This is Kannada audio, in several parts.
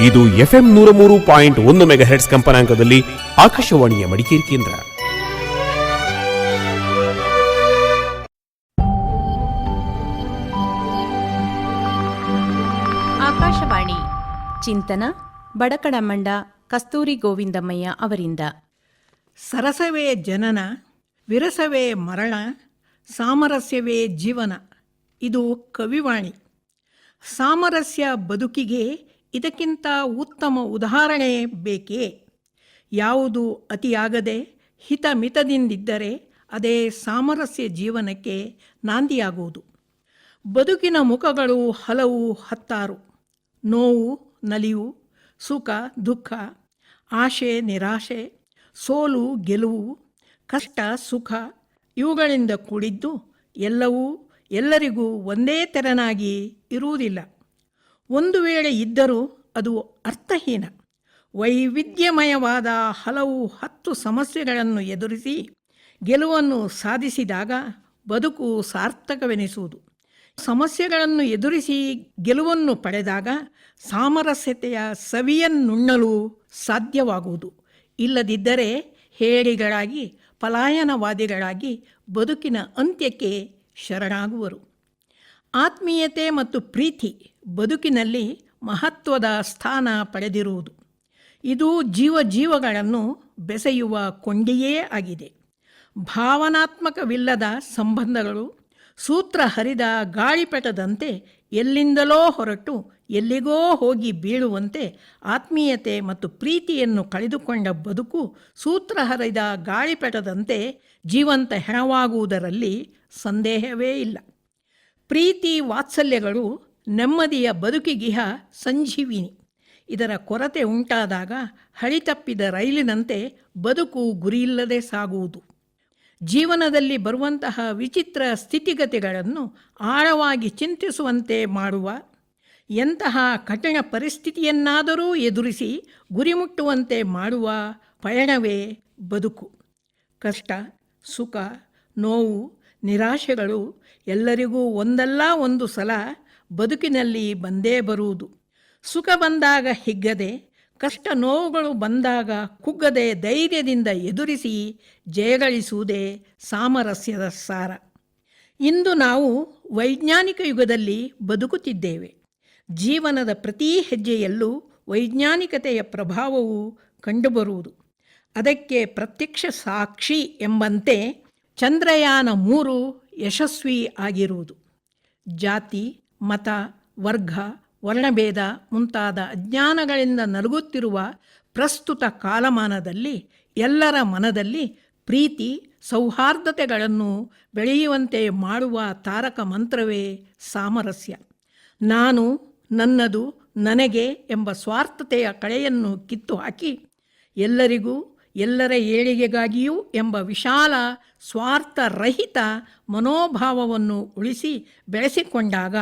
ಇದು ಎಫ್ಎಂ ನೂರ ಮೂರು ಪಾಯಿಂಟ್ ಒಂದು ಮೆಗಾಹೆಟ್ಸ್ ಕಂಪನಾಂಕದಲ್ಲಿ ಆಕಾಶವಾಣಿಯ ಮಡಿಕೇರಿ ಕೇಂದ್ರ. ಆಕಾಶವಾಣಿ ಚಿಂತನ ಬಡಕಡಮಂಡ ಕಸ್ತೂರಿ ಗೋವಿಂದಮ್ಮಯ್ಯ ಅವರಿಂದ. ಸರಸವೇ ಜನನ ವಿರಸವೇ ಮರಣ ಸಾಮರಸ್ಯವೇ ಜೀವನ. ಇದು ಕವಿವಾಣಿ. ಸಾಮರಸ್ಯ ಬದುಕಿಗೆ ಇದಕ್ಕಿಂತ ಉತ್ತಮ ಉದಾಹರಣೆ ಬೇಕೇ? ಯಾವುದು ಅತಿಯಾಗದೆ ಹಿತಮಿತದಿಂದಿದ್ದರೆ ಅದೇ ಸಾಮರಸ್ಯ ಜೀವನಕ್ಕೆ ನಾಂದಿಯಾಗುವುದು. ಬದುಕಿನ ಮುಖಗಳು ಹಲವು ಹತ್ತಾರು. ನೋವು, ನಲಿವು, ಸುಖ, ದುಃಖ, ಆಶೆ, ನಿರಾಶೆ, ಸೋಲು, ಗೆಲುವು, ಕಷ್ಟ, ಸುಖ ಇವುಗಳಿಂದ ಕೂಡಿದ್ದು ಎಲ್ಲವೂ ಎಲ್ಲರಿಗೂ ಒಂದೇ ತೆರನಾಗಿ ಇರುವುದಿಲ್ಲ. ಒಂದು ವೇಳೆ ಇದ್ದರೂ ಅದು ಅರ್ಥಹೀನ. ವೈವಿಧ್ಯಮಯವಾದ ಹಲವು ಹತ್ತು ಸಮಸ್ಯೆಗಳನ್ನು ಎದುರಿಸಿ ಗೆಲುವನ್ನು ಸಾಧಿಸಿದಾಗ ಬದುಕು ಸಾರ್ಥಕವೆನಿಸುವುದು. ಸಮಸ್ಯೆಗಳನ್ನು ಎದುರಿಸಿ ಗೆಲುವನ್ನು ಪಡೆದಾಗ ಸಾಮರಸ್ಯತೆಯ ಸವಿಯನ್ನುಣ್ಣಲು ಸಾಧ್ಯವಾಗುವುದು. ಇಲ್ಲದಿದ್ದರೆ ಹೇಡಿಗಳಾಗಿ ಪಲಾಯನವಾದಿಗಳಾಗಿ ಬದುಕಿನ ಅಂತ್ಯಕ್ಕೆ ಶರಣಾಗುವರು. ಆತ್ಮೀಯತೆ ಮತ್ತು ಪ್ರೀತಿ ಬದುಕಿನಲ್ಲಿ ಮಹತ್ವದ ಸ್ಥಾನ ಪಡೆದಿರುವುದು. ಇದು ಜೀವ ಜೀವಗಳನ್ನು ಬೆಸೆಯುವ ಕೊಂಡಿಯೇ ಆಗಿದೆ. ಭಾವನಾತ್ಮಕವಿಲ್ಲದ ಸಂಬಂಧಗಳು ಸೂತ್ರ ಹರಿದ ಗಾಳಿಪಟದಂತೆ ಎಲ್ಲಿಂದಲೋ ಹೊರಟು ಎಲ್ಲಿಗೋ ಹೋಗಿ ಬೀಳುವಂತೆ ಆತ್ಮೀಯತೆ ಮತ್ತು ಪ್ರೀತಿಯನ್ನು ಕಳೆದುಕೊಂಡ ಬದುಕು ಸೂತ್ರ ಹರಿದ ಗಾಳಿಪಟದಂತೆ ಜೀವಂತ ಹೆಣವಾಗುವುದರಲ್ಲಿ ಸಂದೇಹವೇ ಇಲ್ಲ. ಪ್ರೀತಿ ವಾತ್ಸಲ್ಯಗಳು ನೆಮ್ಮದಿಯ ಬದುಕಿಗಿಹ ಸಂಜೀವಿನಿ. ಇದರ ಕೊರತೆ ಉಂಟಾದಾಗ ಹಳಿತಪ್ಪಿದ ರೈಲಿನಂತೆ ಬದುಕು ಗುರಿಯಿಲ್ಲದೆ ಸಾಗುವುದು. ಜೀವನದಲ್ಲಿ ಬರುವಂತಹ ವಿಚಿತ್ರ ಸ್ಥಿತಿಗತಿಗಳನ್ನು ಆಳವಾಗಿ ಚಿಂತಿಸುವಂತೆ ಮಾಡುವ, ಎಂತಹ ಕಠಿಣ ಪರಿಸ್ಥಿತಿಯನ್ನಾದರೂ ಎದುರಿಸಿ ಗುರಿ ಮುಟ್ಟುವಂತೆ ಮಾಡುವ ಪಯಣವೇ ಬದುಕು. ಕಷ್ಟ, ಸುಖ, ನೋವು, ನಿರಾಶೆಗಳು ಎಲ್ಲರಿಗೂ ಒಂದಲ್ಲ ಒಂದು ಸಲ ಬದುಕಿನಲ್ಲಿ ಬಂದೇ ಬರುವುದು. ಸುಖ ಬಂದಾಗ ಹಿಗ್ಗದೆ, ಕಷ್ಟ ನೋವುಗಳು ಬಂದಾಗ ಕುಗ್ಗದೆ ಧೈರ್ಯದಿಂದ ಎದುರಿಸಿ ಜಯಗಳಿಸುವುದೇ ಸಾಮರಸ್ಯದ ಸಾರ. ಇಂದು ನಾವು ವೈಜ್ಞಾನಿಕ ಯುಗದಲ್ಲಿ ಬದುಕುತ್ತಿದ್ದೇವೆ. ಜೀವನದ ಪ್ರತಿ ಹೆಜ್ಜೆಯಲ್ಲೂ ವೈಜ್ಞಾನಿಕತೆಯ ಪ್ರಭಾವವು ಕಂಡುಬರುವುದು. ಅದಕ್ಕೆ ಪ್ರತ್ಯಕ್ಷ ಸಾಕ್ಷಿ ಎಂಬಂತೆ ಚಂದ್ರಯಾನ ಮೂರು ಯಶಸ್ವಿ ಆಗಿರುವುದು. ಜಾತಿ ಮತ, ವರ್ಗ, ವರ್ಣಭೇದ ಮುಂತಾದ ಅಜ್ಞಾನಗಳಿಂದ ನಲುಗುತ್ತಿರುವ ಪ್ರಸ್ತುತ ಕಾಲಮಾನದಲ್ಲಿ ಎಲ್ಲರ ಮನದಲ್ಲಿ ಪ್ರೀತಿ, ಸೌಹಾರ್ದತೆಗಳನ್ನು ಬೆಳೆಯುವಂತೆ ಮಾಡುವ ತಾರಕ ಮಂತ್ರವೇ ಸಾಮರಸ್ಯ. ನಾನು ನನ್ನದು ನನಗೆ ಎಂಬ ಸ್ವಾರ್ಥತೆಯ ಕಳೆಯನ್ನು ಕಿತ್ತು ಹಾಕಿ ಎಲ್ಲರಿಗೂ ಎಲ್ಲರ ಏಳಿಗೆಗಾಗಿಯೂ ಎಂಬ ವಿಶಾಲ ಸ್ವಾರ್ಥರಹಿತ ಮನೋಭಾವವನ್ನು ಉಳಿಸಿ ಬೆಳೆಸಿಕೊಂಡಾಗ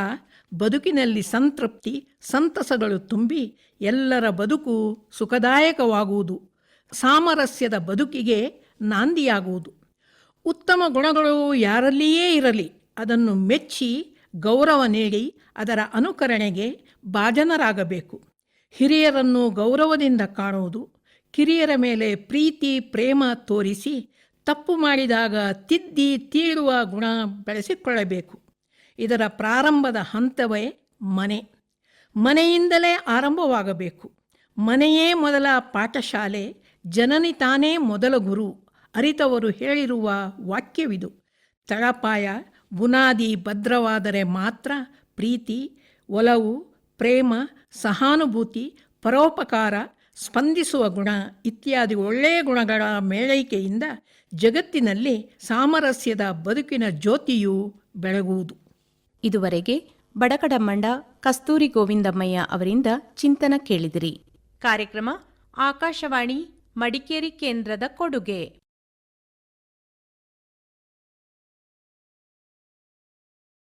ಬದುಕಿನಲ್ಲಿ ಸಂತೃಪ್ತಿ, ಸಂತಸಗಳು ತುಂಬಿ ಎಲ್ಲರ ಬದುಕು ಸುಖದಾಯಕವಾಗುವುದು, ಸಾಮರಸ್ಯದ ಬದುಕಿಗೆ ನಾಂದಿಯಾಗುವುದು. ಉತ್ತಮ ಗುಣಗಳು ಯಾರಲ್ಲಿಯೇ ಇರಲಿ, ಅದನ್ನು ಮೆಚ್ಚಿ ಗೌರವ ನೀಡಿ ಅದರ ಅನುಕರಣೆಗೆ ಭಾಜನರಾಗಬೇಕು. ಹಿರಿಯರನ್ನು ಗೌರವದಿಂದ ಕಾಣುವುದು ಕಿರಿಯರ ಮೇಲೆ ಪ್ರೀತಿ, ಪ್ರೇಮ ತೋರಿಸಿ ತಪ್ಪು ಮಾಡಿದಾಗ ತಿದ್ದಿ, ತೀರುವ ಗುಣ ಬೆಳೆಸಿಕೊಳ್ಳಬೇಕು. ಇದರ ಪ್ರಾರಂಭದ ಹಂತವೇ ಮನೆ. ಮನೆಯಿಂದಲೇ ಆರಂಭವಾಗಬೇಕು. ಮನೆಯೇ ಮೊದಲ ಪಾಠಶಾಲೆ, ಜನನಿ ತಾನೇ ಮೊದಲ ಗುರು, ಅರಿತವರು ಹೇಳಿರುವ ವಾಕ್ಯವಿದು. ತಳಪಾಯ, ಬುನಾದಿ ಭದ್ರವಾದರೆ ಮಾತ್ರ ಪ್ರೀತಿ, ಒಲವು, ಪ್ರೇಮ, ಸಹಾನುಭೂತಿ, ಪರೋಪಕಾರ ಸ್ಪಂದಿಸುವ ಗುಣ ಇತ್ಯಾದಿ ಒಳ್ಳೆಯ ಗುಣಗಳ ಮೇಳೈಕೆಯಿಂದ ಜಗತ್ತಿನಲ್ಲಿ ಸಾಮರಸ್ಯದ ಬದುಕಿನ ಜ್ಯೋತಿಯು ಬೆಳಗುವುದು. ಇದುವರೆಗೆ ಬಡಕಡಮಂಡ ಕಸ್ತೂರಿ ಗೋವಿಂದಮ್ಮಯ್ಯ ಅವರಿಂದ ಚಿಂತನ ಕೇಳಿದಿರಿ. ಕಾರ್ಯಕ್ರಮ ಆಕಾಶವಾಣಿ ಮಡಿಕೇರಿ ಕೇಂದ್ರದ ಕೊಡುಗೆ.